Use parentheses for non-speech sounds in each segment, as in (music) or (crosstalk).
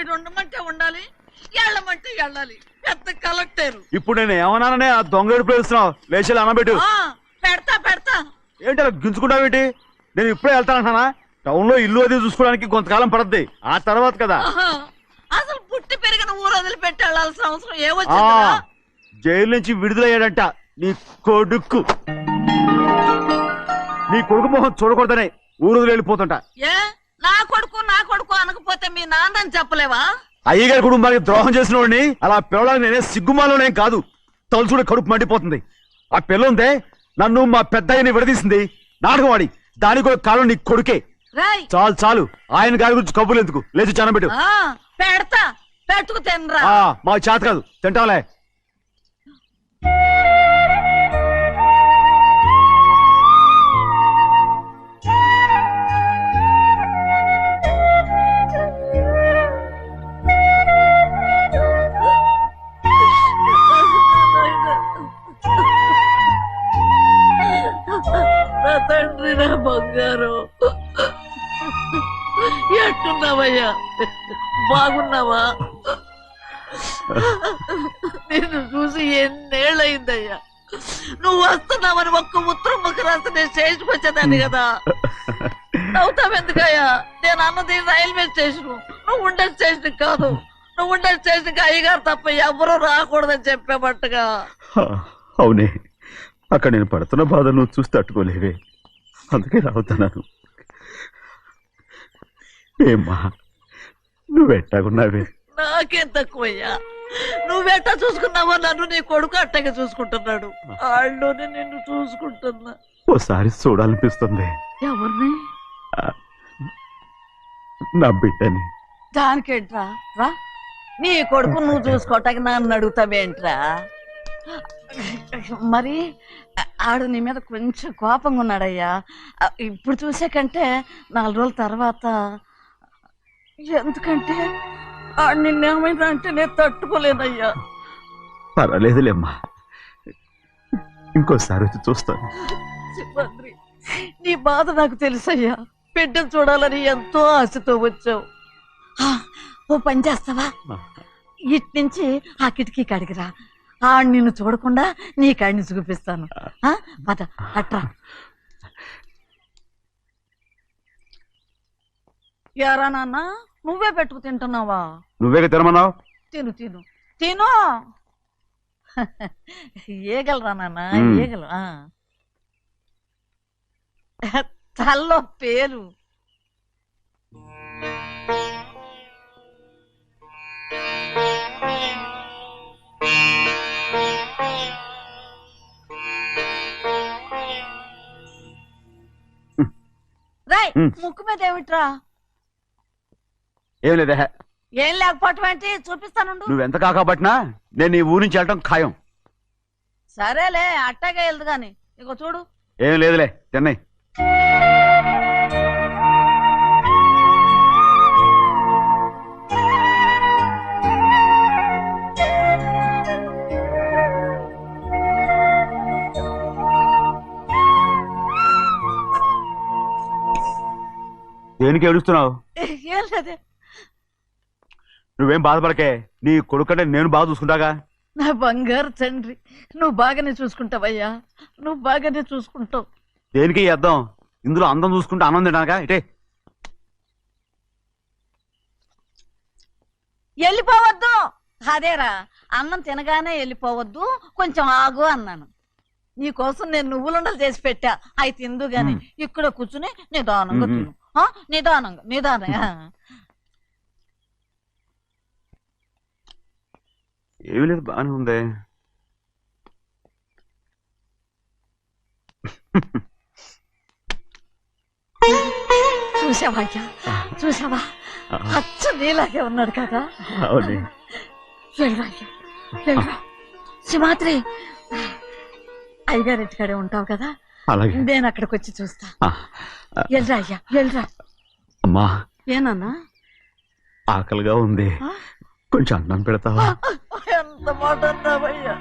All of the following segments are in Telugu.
ఈడు ఉండమంటే ఉండాలి వెళ్ళమంటే వెళ్ళాలి పెద్ద కలెక్టర్. ఇప్పుడు నేను ఏమన్నాననే ఆ దొంగ వేస్తున్నావు. లేచి అనబెట్టు ఆ, పెడతా పెడతా. ఏంటి అలా గించుకుంటావేంటి నేను ఇప్పుడే వెళ్తానంటానా టౌన్లో ఇల్లు అది చూసుకోవడానికి కొంతకాలం పడద్ది. ఆ తర్వాత కదా. ఆహా, అసలు పుట్టి పెరిగిన ఊరు వదిలిపెట్టి వెళ్ళాల్సిన అవసరం ఆ ఏమొచ్చిందిరా జైలు నుంచి విడుదలయ్యాడంట నీ కొడుకు. నీ కొడుకు మొహం చూడకూడదనే ఊరు వదిలి వెళ్ళిపోతుంటా. ఏ? నా కొడుకు నా కొడుకు అనకపోతే మీ నాన్నని చెప్పలేవా? అయ్యగారి కుటుంబానికి ద్రోహం చేసిన వాడిని అలా పిల్లడానికి నేనే సిగ్గుమాలోనేం కాదు. తలుచుడే కడుపు మండిపోతుంది. ఆ పిల్ల ఉందే నన్ను మా పెద్దయ్యని విడదీసింది. నాటకవాడి దానికి కూడా కాలం నీ కొడుకే. చాలు చాలు. ఆయన గారి గురించి కబుర్లు ఎందుకు? లేచి చనబెట్టు. పెడతా. పెట్టుకు తినరా. ఆ, మాకు చేత కాదు. తింటాంలే తండ్రి నా బంగారు. ఎట్టున్నావయ్యా? బాగున్నావా? నిన్ను చూసి ఎన్నేళ్ళయిందయ్యా? నువ్వు వస్తున్నావని ఒక్క ఉత్తరం ముక్క రాస్తే నేను స్టేషన్కి వచ్చేదాన్ని కదా. నవ్వుతావెందుకయ్యా నేను అన్నది రైల్వే స్టేషన్. నువ్వు ఉండే స్టేషన్ కాదు. నువ్వు ఉండే స్టేషన్కి అయ్యగారు తప్ప ఎవరూ రాకూడదని చెప్పేమట్టుగా అవునే. అక్కడ నేను పడుతున్న బాధ నువ్వు చూసి తట్టుకోలేవే. అందుకే రావుతున్నాను ఏమ్మా నువ్వెట్టాగున్నావే నాకేం తక్కువయ్యా. నువ్వెట్టా చూసుకున్నావో నన్ను నీ కొడుకు అట్టగా చూసుకుంటున్నాడు. ఆళ్ళలోనే నిన్ను చూసుకుంటున్నా. ఓసారి చూడాలనిపిస్తుంది. ఎవరిని? నా బిడ్డని. దానికేంట్రా? రా. నీ కొడుకు నువ్వు (laughs) చూసుకోవటానికి నన్ను అడుగుతావేంట్రా? మరి ఆడు నీ మీద కొంచెం కోపంగా ఉన్నాడయ్యా ఇప్పుడు చూసే కంటే నాలుగు రోజుల తర్వాత ఎందుకంటే ఆడు నిన్నేమైనా అంటే నేను తట్టుకోలేనయ్యా. పర్వాలేదులేమ్మా. ఇంకోసారి వచ్చి చూస్తాను. నీ బాధ నాకు తెలుసయ్యా. బిడ్డను చూడాలని ఎంతో ఆశతో వచ్చావు. ఆ, ఓ పని చేస్తావా? ఇటు నుంచి ఆ కిటికీ కడిగిరా ఆ నిన్ను చూడకుండా నీ కాడిని చూపిస్తాను. ఆ, పద అట్రా. యారా నాన్న నువ్వే పెట్టుకు తింటున్నావా? నువ్వే తినమన్నావు? తిను తిను. తిను! ఏగలరా నాన్న? మ్మ్. ఏగలు ఆ. తల్లో పేరు ముక్కు మీద ఏమిట్రా ఏం లేదే. ఏం లేకపోవటం ఏంటి? చూపిస్తానుండు. నువ్వెంత కాకపట్టినా నేను ఈ ఊరి నుంచి వెళ్ళటం ఖాయం. సరేలే అట్టాగే వెళ్దు గాని ఇగో చూడు. ఏం లేదులే తిన్నాయి దేనికి ఏడుస్తున్నావు? నువ్వేం బాధపడకే. నీ కొడుకంటే నేను బాగా చూసుకుంటాగా? నా బంగారు తండ్రి నువ్వు బాగానే చూసుకుంటావయ్యా. నువ్వు బాగానే చూసుకుంటావు. దేనికి అర్థం? ఇందులో అందం చూసుకుంటే ఆనందం తినడానికా ఇటే. వెళ్ళిపోవద్దు. అదేరా అన్నం తినగానే వెళ్ళిపోవద్దు. కొంచెం ఆగు అన్నాను. నీకోసం నేను నువ్వులుండలు చేసి పెట్టా. అవి తిందు గాని మ్మ్. ఇక్కడ కూర్చుని నిదానంగా. తిను. నిదానంగా నిదానంగా ఏమీ లేదు బాగానే ఉంది. చూసావా అయ్యా? చూసావా అచ్చ నీలాగే ఉన్నాడు కదా. అవునే. వెళ్ళరా అయ్యా? ఇంటికాడే ఉంటావు కదా? అలాగే. నేను అక్కడికి వచ్చి చూస్తా వెళ్ళరా అయ్యా వెళ్ళరా అమ్మా. ఏనన్నా? ఆకలిగా ఉంది? కొంచెం అన్నం పెడతావా? ఎంత మాట అన్నావయ్యా?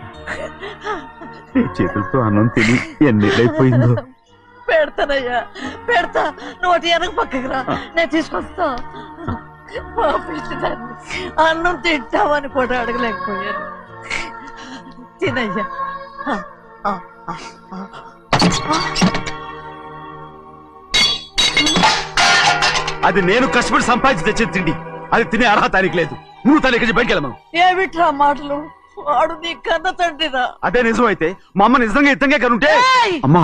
నీ చేతులతో అన్నం తిని ఎన్నిళ్ళైపోయిందో పెడతానయ్యా పెడతా. నోటి వెనక పక్కకు రా. నేను తీసుకొస్తా. అన్నం తింటామని కూడా అడగలేకపోయాను. తినయ్యా. అది నేను కష్టపడి సంపాదించి తెచ్చేది తిండి. అది తినే అర్హత ఆయనకి లేదు. నువ్వు తన ఇక్కడి బయటికి వెళ్ళమను. ఏమిట్రా మాటలు? వాడు నీ కన్న తండ్రిరా. అదే నిజం అయితే మా అమ్మ నిజంగా ఇద్దంగా కనుంటే! అమ్మా!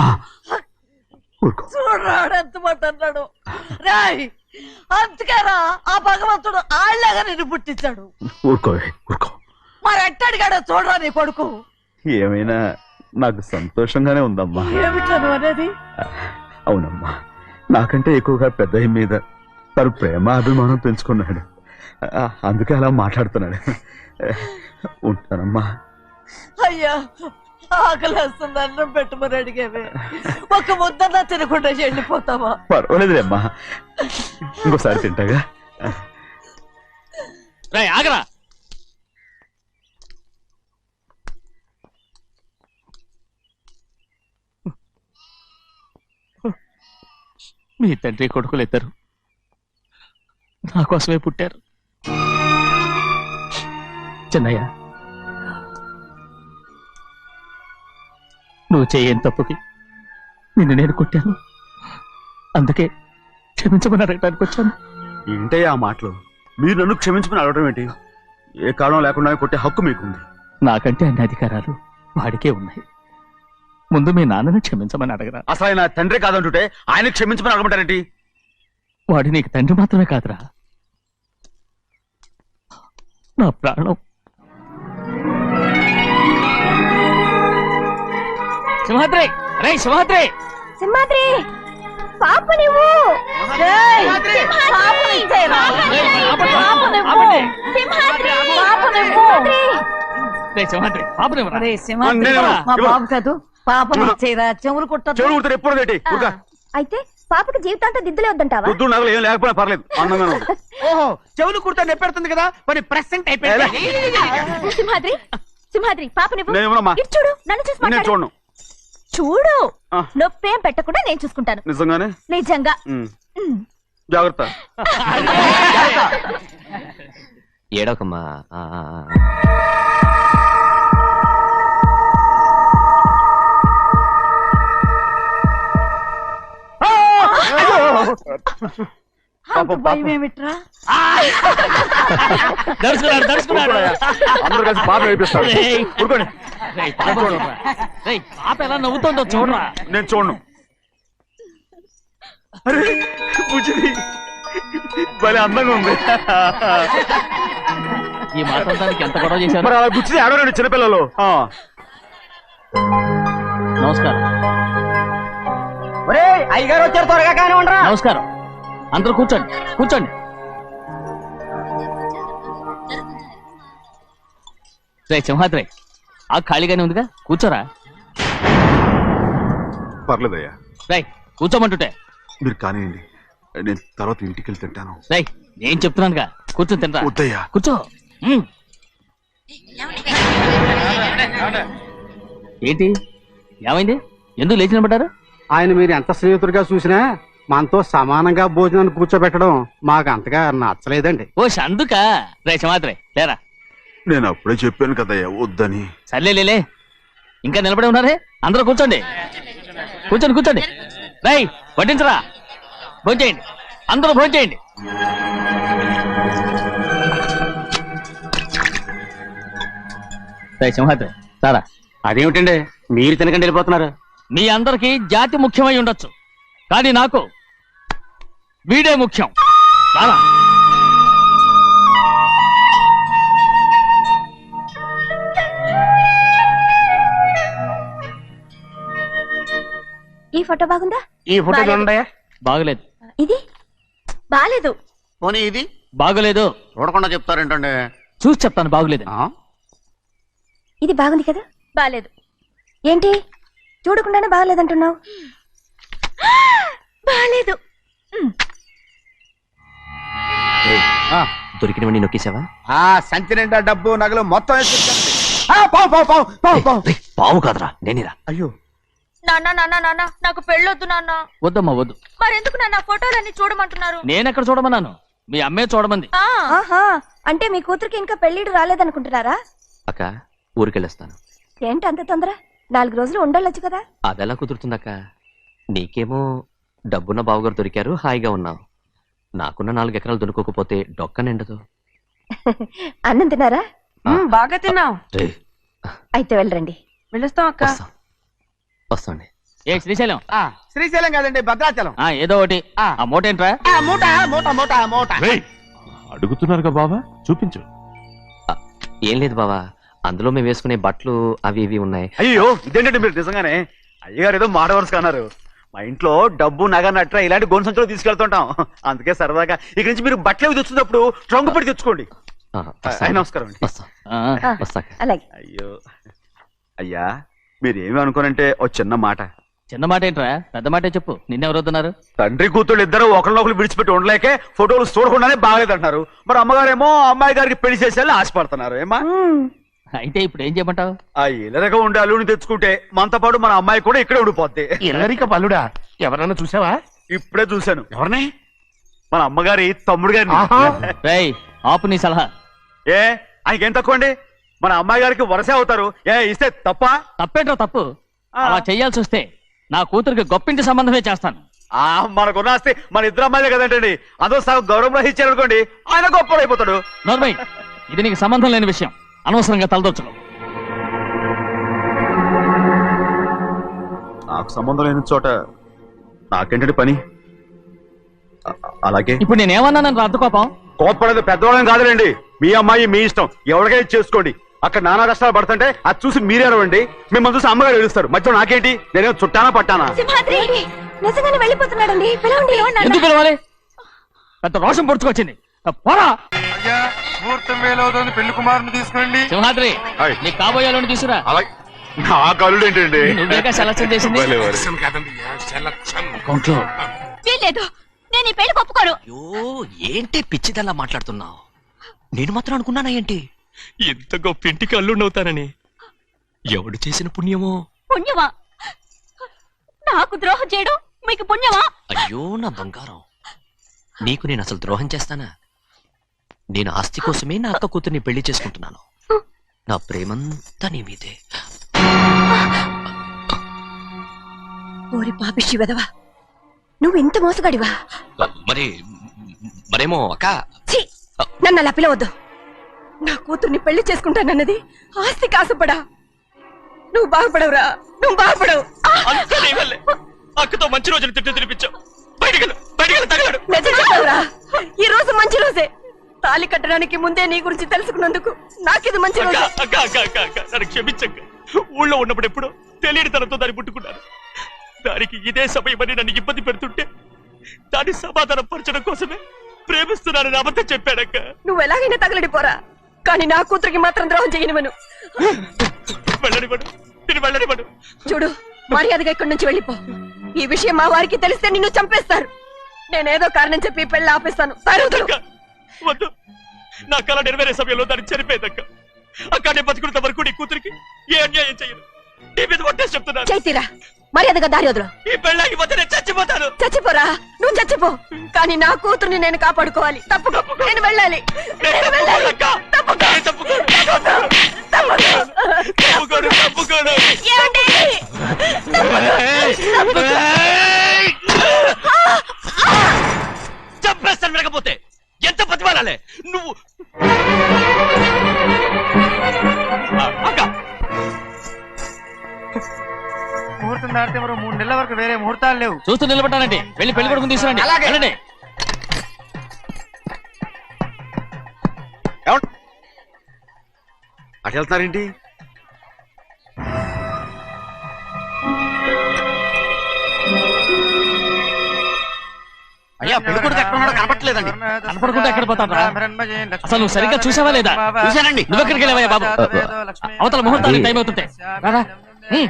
చూడరాడు ఎంత మాట అన్నాడు. రాయ్! అందుకేరా ఆ భగవంతుడు ఆళ్ళగా నిన్ను పుట్టించాడు. ఊరుకో ఊరుకో. మరి ఎట్టడిగాడో చూడరా నీ కొడుకు. ఏమైనా నాకు సంతోషంగానే ఉందమ్మా. అవునమ్మా. నాకంటే ఎక్కువగా పెద్ద మీద తను ప్రేమ అభిమానం పెంచుకున్నాడు. అందుకే అలా మాట్లాడుతున్నాడు. ఉంటానమ్మా. అయ్యా ఆకలేస్తుంది అన్నం పెట్టమని అడిగేవే. ఒక ముద్దన్నా తినకుండా వెళ్ళిపోతావా పర్వాలేదులేమ్మా ఇంకోసారి తింటాగా? ఆగరా. మీ తండ్రి కొడుకులు ఇద్దరు. నా కోసమే పుట్టారు. చిన్నయ్య నువ్వు చేయని తప్పుకి నిన్ను నేను కొట్టాను. అందుకే క్షమించమని అడగడానికి వచ్చాను. ఏంటే ఆ మాటలు. మీరు నన్ను క్షమించమని అడగడం ఏంటి? ఏ కారణం లేకుండా కొట్టే హక్కు మీకుంది. నాకంటే అన్ని అధికారాలు వాడికే ఉన్నాయి. ముందు మీ నాన్నని క్షమించమని అడగరా. అసలు ఆయన తండ్రి కాదంటుంటే ఆయన క్షమించమని అడగమంటారేంటి? వాడు నీకు తండ్రి మాత్రమే కాదురా. నా ప్రాణం. సింహాద్రి! రే సింహాద్రి! సింహాద్రి! పాప నువ్వు! సింహాద్రి! సింహాద్రి. మా. బాబు కాదు. పాపని ఇచ్చేయరా చెవులు కుట్టదు చెవులు కుడితే ఎప్పుడు ఊరుగా. అయితే పాపకి జీవితాంతం దిద్దులే వద్దంటావా? పొద్దున్న నగలు ఏం లేకపోయినా పర్లేదు. ఉంది. (laughs) ఓహో చెవులు కుర్తా నెప్పెడుతుంది కదా మరి ప్రెసెంట్ అయిపోయింది. సింహాద్రి సింహాద్రి పాప. ఇటు చూడు నన్ను చూసి నేను మాట్లాడు. చూడను. చూడు ఆ. నొప్పేం పెట్టకుండా నేను చూసుకుంటాను. నిజంగానే? నిజంగా. ఉమ్. ఉమ్. జాగ్రత్త. (laughs) ఏడవకమ్మా. ఆ, ఆ, ఆ. భయం ఏమిట్రా దడుచుకున్నాడు దడుచుకున్నాడు అందరూ కలిసి పాప వేపిస్తారు రేయ్. ఊరుకోండి. రేయ్, పాప చూడరా. రేయ్, పాప ఎలా నవ్వుతుందో చూడరా. నేను చూడను. అరే బుజ్జిది భలే అందంగా ఉంది. ఈ మాట్లాడడానికి ఎంత గొడవ చేశారు? మరి అలా బుచ్చిది ఆడవారండి చిన్నపిల్లలు? ఆ. నమస్కారం. ఒరే అయ్యగారు వచ్చారు త్వరగా కానీ ఉండరా నమస్కారం. అందరూ కూర్చోండి కూర్చోండి. రే సింహాద్రి ఆ ఖాళీగానే ఉందిగా కూర్చోరా. పర్లేదయ్యా. రేయ్ కూర్చోమంటుంటే. మీరు కానివ్వండి నేను తర్వాత ఇంటికి వెళ్ళి తింటాను. రేయ్ నేను చెప్తున్నానుగా కూర్చొని తింటా వద్దయ్యా. కూర్చో. ఉమ్. ఏంటి? ఏమైంది? ఎందుకు లేచి నిలబడ్డారు? ఆయన మీరు ఎంత స్నేహితుడిగా చూసినా మనతో సమానంగా భోజనాన్ని కూర్చోబెట్టడం మాకు అంతగా నచ్చలేదండి. ఓ అందుక రే సింహాద్రి లేరా? నేను అప్పుడే చెప్పాను కదయ్యా వద్దని. సర్లే లేలే ఇంకా నిలబడి ఉన్నారే? అందరూ కూర్చోండి. కూర్చోండి కూర్చోండి. రై వడ్డించరా? భోంచేయండి అందరూ భోంచేయండి రై సింహాద్రి రారా? అదేమిటండి? మీరు తినకండి వెళ్ళిపోతున్నారు. మీ అందరికీ జాతి ముఖ్యమై ఉండొచ్చు. కానీ నాకు వీడే ముఖ్యం. రారా. ఈ ఫోటో బాగుందా? ఈ ఫోటో. చూడండి బాగలేదు. ఇది? బాలేదు పోనీ ఇది? బాగలేదు. చూడకుండా చెప్తారేంటండి? చూసి చెప్తాను బాగలేదు. ఆ? ఇది బాగుంది కదా? బాలేదు ఏంటి? చూడకుండానే బాగలేదంటున్నావు? బాలేదు. దొరికినవన్నీ నొక్కేసావా? ఆ సంచి నిండా డబ్బు నగలు మొత్తం పావు కాదురా నేనేరా. అయ్యో. నాన్న నాన్న నాన్న నాకు పెళ్ళొద్దు నాన్న. వద్దమ్మా వద్దు. మరెందుకు నాన్న ఫోటోలన్నీ చూడమంటున్నారు? నేనెక్కడ చూడమన్నాను? మీ అమ్మే చూడమంది. ఆ, ఆహా అంటే మీ కూతురికి ఇంకా పెళ్ళిడు రాలేదనుకుంటున్నారా? అక్క ఊరికెళ్ళొస్తాను. ఏంటి అంత తొందర? నాలుగు రోజులు ఉండొచ్చు కదా. అదెలా కుదురుతుందక్క? నీకేమో డబ్బున్న బావగారు దొరికారు హాయిగా ఉన్నావు. నాకున్న నాలుగు ఎకరాలు దొరకకపోతే డొక్క నిండదు (laughs) అన్నం తిన్నారా? బాగా తిన్నావు. అయితే వెళ్ళరండి. వెళ్ళొస్తాం అక్క. వస్తాం. వస్తాండి ఏ శ్రీశైలం. శ్రీశైలం కాదండి భద్రాచలం. ఆ ఏదో ఒకటి. ఆ. ఆ మూట ఏంట్రా? మూట మూట మూట మూట. అడుగుతున్నారుగా బావా? చూపించు. ఏం లేదు బావా. అందులో మేము వేసుకునే బట్టలు అవి ఇవి ఉన్నాయి. అయ్యో ఇదేంటండి మీరు నిజంగానే? అయ్యగారు ఏదో మాట వరుస అన్నారు. మా ఇంట్లో డబ్బు నగ నట్ర ఇలాంటి గొంతు సంచులు తీసుకెళ్తుంటాం. అందుకే సరదాగా ఇక్కడి నుంచి మీరు బట్టలు తెచ్చుకున్నప్పుడు ట్రంక్ పెట్టి తెచ్చుకోండి. నమస్కారం అండి. అలాగే. అయ్యో. అయ్యా మీరేమి అనుకోనంటే ఓ చిన్న మాట. చిన్న మాట ఏంట్రా? పెద్ద మాటే చెప్పు. నిన్నెవరు వద్దున్నారు తండ్రి కూతుళ్ళు ఇద్దరు ఒకరినొకరు విడిచిపెట్టి ఉండలేకే ఫోటోలు చూడకుండానే బాగలేదంటున్నారు. మరి అమ్మగారేమో అమ్మాయి గారికి పెళ్ళి చేసేయాలని ఆశపడుతున్నారు. ఏమా. అయితే ఇప్పుడు ఏం చేయమంటావు? ఆ ఇలరగా ఉండే అల్లుని తెచ్చుకుంటే మనతో పాటు మన అమ్మాయి కూడా ఇక్కడే ఉండిపోద్ది. ఎల్లరిక పల్లుడా? ఎవరన్నా చూసావా? ఇప్పుడే చూశాను. ఎవరిని? మన అమ్మగారి తమ్ముడు గారిని. ఆహా. రేయ్ ఆపు నీ సలహా. ఏ? ఆయనకేం తక్కువ అండి? మన అమ్మాయి గారికి వరసే అవుతారు. ఏ ఇస్తే తప్ప? తప్పేంట్రా తప్పు? ఆ. అలా చెయ్యాల్సి వస్తే నా కూతురికి గొప్పింటి సంబంధమే చేస్తాను. ఆ మనకున్న ఆస్తి మన ఇద్దరు అమ్మాయిలే కదంటండి. అందరూ సగం గౌరవం ఇచ్చారనుకోండి ఆయన గొప్ప అయిపోతాడు నోర్మై ఇది నీకు సంబంధం లేని విషయం. అనవసరంగా తలదొచ్చుకో నాకు సంబంధం లేని చోట నాకేంటండి పని? అ- అలాగే. ఇప్పుడు నేనేమన్నానని రద్దు కోపం? కోప్పడేది పెద్దవాళ్ళని కాదులేండి. మీ అమ్మాయి మీ ఇష్టం. ఎవరికైనా చేసుకోండి. అక్కడ నానా కష్టాలు పడుతుంటే అది చూసి మీరే అరవండి. మిమ్మల్ని చూసి అమ్మగారు ఏడుస్తారు. మధ్యలో నాకేంటి? నేనేం చుట్టానా పట్టానా? సింహాద్రి! నిజంగానే వెళ్ళిపోతున్నాడండి పిలవండి. ఎందుకు పిలవాలి? పెద్ద రోషం పొడుచుకొచ్చింది. పోరా! అయ్యా ముహూర్తం వేలవుతోంది పెళ్ళి కుమారుని తీసుకురండి. సింహాద్రి. నీ కాబోయేలోని తీసురా అలాగే. నా కళ్ళు ఏంటండి? నువ్వేగా సెలక్షన్ చేసింది. వీల్లేదు. నేను ఈ పెళ్ళి ఒప్పుకోను. అయ్యో ఏంటి పిచ్చిదల్లా మాట్లాడుతున్నావు? నేను మాత్రం అనుకున్నానా ఏంటి? ఇంత గొప్ప ఇంటికి అల్లుండవుతానని ఎవడు చేసిన పుణ్యమో? పుణ్యమా? నాకు ద్రోహం చేయడం మీకు పుణ్యమా? అయ్యో నా బంగారం. నీకు నేను అసలు ద్రోహం చేస్తానా? నేను ఆస్తి కోసమే నా అక్క కూతుర్ని పెళ్ళి చేసుకుంటున్నాను. నా ప్రేమంతా నీ మీదే. ఓరి పాపిష్టి వెదవా నువ్వు ఇంత మోసగాడివా? మరి మరేమో అక్క? ఛీ! నన్ను అలా పిలవద్దు. నా కూతుర్ని పెళ్ళి చేసుకుంటానన్నది ఆస్తి కాసపడా. నువ్వు బాగుపడవురా నువ్వు బాగుపడవు. ఆ! అక్కతో మంచి రోజులు తిట్టి తినిపించావు బయటికి బయటికి తగలడు. నిజం చెప్పావురా? ఈ రోజు మంచి రోజే. తాలి కట్టడానికి ముందే నీ గురించి తెలుసుకున్నందుకు నాకిది మంచి రోజు. అక్క అక్క అక్క అక్క నన్ను క్షమించక్క ఊళ్ళో ఉన్నప్పుడు ఎప్పుడో తెలియని తనతో దాన్ని పుట్టుకున్నాను దానికి ఇదే సమయమని నన్ను ఇబ్బంది పెడుతుంటే దాన్ని సమాధానం పరచడం కోసమే ప్రేమిస్తున్నానని అబద్ధం చెప్పాడక్క నువ్వు ఎలాగైనా తగలడిపోరా కానీ నా కూతురికి మాత్రం ద్రోహం చేయనివను వెళ్ళనివ్వడు నేను వెళ్ళనివ్వడు చూడు మర్యాదగా ఇక్కడి నుంచి వెళ్ళిపో. ఈ విషయం మా వారికి తెలిస్తే నిన్ను చంపేస్తారు. నేనేదో కారణం చెప్పి ఈ పెళ్ళి ఆపేస్తాను. వద్దు. నా కళ నెరవేరే సమయంలో దాన్ని చనిపోయిందక్క. అక్క నేను బతుకున్నంత వరకు నీ కూతురికి ఏ అన్యాయం చేయను. నీ మీద ఒట్టేసి చెప్తున్నాను. చైతీరా మర్యాదగా దారి వదులు. ఈ పెళ్ళాకి పోతే నేను చచ్చిపోతాను. చచ్చిపోరా నువ్వు చచ్చిపో. కానీ నా కూతుర్ని నేను కాపాడుకోవాలి. తప్పుకో నేను వెళ్ళాలి. నేను వెళ్ళాలి. అక్క తప్పుకో. నేను తప్పుకోను. తప్పుకో. తప్పుకోను తప్పుకోను. ఏమండి? చంపేస్తాను వినకపోతే బతిమాలాలే నువ్వు అక్క. ముహూర్తం దాటితే మరో మూడు నెలల వరకు వేరే ముహూర్తాలు లేవు. చూస్తూ నిలబడ్డానండి. వెళ్ళి పెళ్ళి కొడుకుని తీసుకురండి. అలాగే. వెళ్ళండి. అటు వెళ్తున్నారేంటి? అయ్యా పెళ్ళి కొడుకు ఎక్కడ ఉన్నాడో కనపట్లేదండి కనపడకుండా ఎక్కడ పోతాడ్రా? అసలు నువ్వు సరిగ్గా చూసావా లేదా? చూశానండి. నువ్వెక్కడికి వెళ్ళావయ్యా బాబు? అవతల ముహూర్తానికి టైం రారా హ్మ్.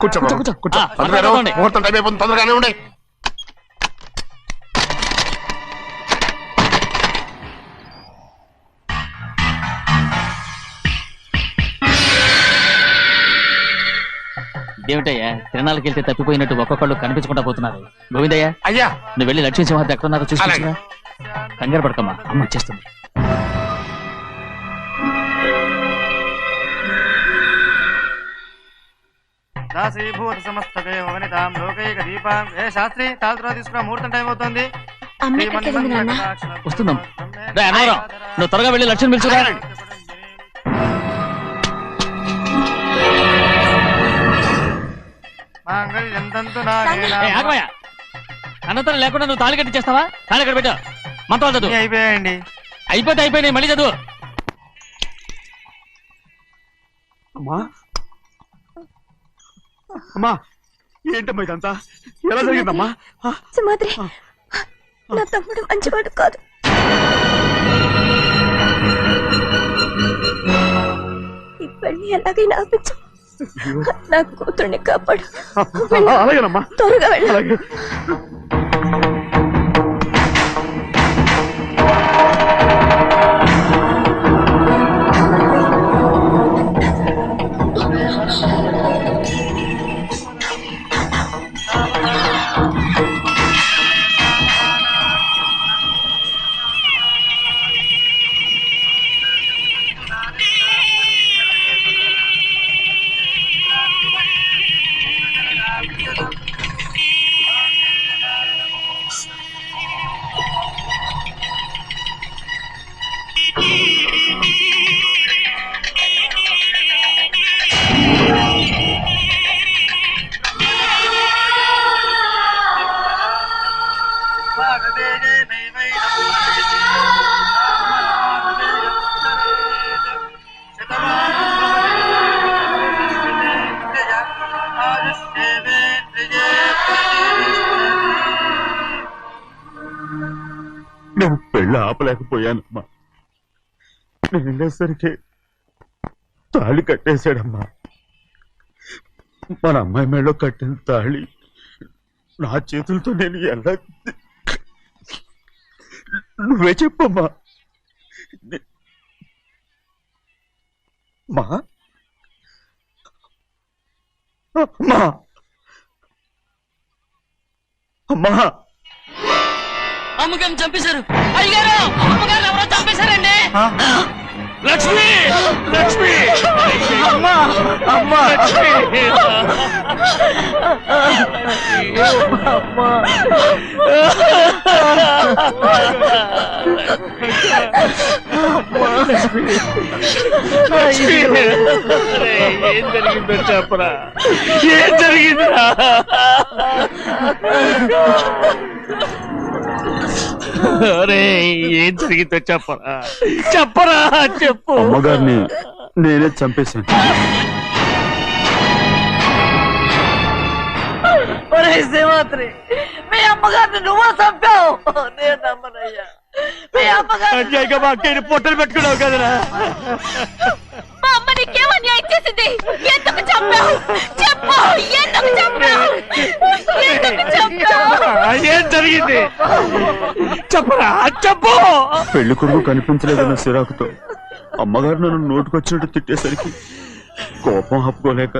కూర్చో కూర్చో, కూర్చో. ముహూర్తం టైం అయిపోతుంది తొందరగానే ఉండే ఇదేమిటయ్యా తిరణాలకు వెళ్తే తప్పిపోయినట్టు ఒక్కొక్కళ్ళు కనిపించకుండా పోతున్నారు. గోవిందయ్య అయ్యా! నువ్వు వెళ్ళి లక్ష్మీ సింహాద్రి ఎక్కడ ఉన్నారో చూసి. కంగారు పడకమ్మా అమ్మ వచ్చేస్తుంది. దాసీభూత సమస్త దేవనితాం లోకైక దీపాం. ఏ శాస్త్రి ముహూర్తం టైం అవుతుంది. రే, అన్నవరం, నువ్వు త్వరగా వెళ్ళి లక్ష్యం పిలుచురా ఆగమయ్య. అన్నతనం లేకుండా నువ్వు తాళి కట్టి చేస్తావా తాళి కట్టి పెట్టు మంత్రాలు చదువు. అయిపోయాయండి. అయిపోతే అయిపోయినాయి మళ్ళీ చదువు. అమ్మా. అమ్మా ఏంటమ్మా ఇదంతా? ఎలా జరిగిందమ్మా? ఆ, సుమాద్రి నా తమ్ముడు మంచివాడు కాదు. ఈ పెళ్ళి ఎలాగైనా ఆపించు. నా కూతుర్ని కాపాడు. త్వరగా వెళ్ళ. నేను పెళ్ళి ఆపలేకపోయానమ్మా. నేను వెళ్ళేసరికి తాళి కట్టేశాడమ్మా. మన అమ్మాయి మేడలో కట్టిన తాళి నా చేతులతో నేను ఎలా నువ్వే చెప్పమ్మా. మా అమ్మా! అమ్మా! అమ్మగారిని చంపేశారు. అయ్యారు అమ్మగారు ఎవరో చంపేశారండి. లక్ష్మి! లక్ష్మి! అమ్మా! అమ్మా! అరే, ఏం జరిగిందో చెప్పరా? ఏం జరిగిందిరా? ఏం జరిగిందో చెప్పరా. చెప్పరా చెప్పు. అమ్మగారిని నేనే చంపేశాను. ఒరే మీ అమ్మగారిని నువ్వు చంపావు. నేను నమ్మనయ్యా. మీ అమ్మగారు. అన్యాయంగా మా అక్కయ్యని పొట్టలు పెట్టుకున్నావు కదరా. మా అమ్మ నీకేం అన్యాయం చేసింది? ఎందుకు చంపావు? చెప్పు ఎందుకు చంపావు? ఎందుకు చంపావు? ఏం జరిగింది? చెప్పరా చెప్పు. పెళ్ళి కొడుకు కనిపించలేదన్న సిరాకుతో అమ్మగారు నన్ను నోటుకొచ్చినట్టు తిట్టేసరికి కోపం ఆపుకోలేక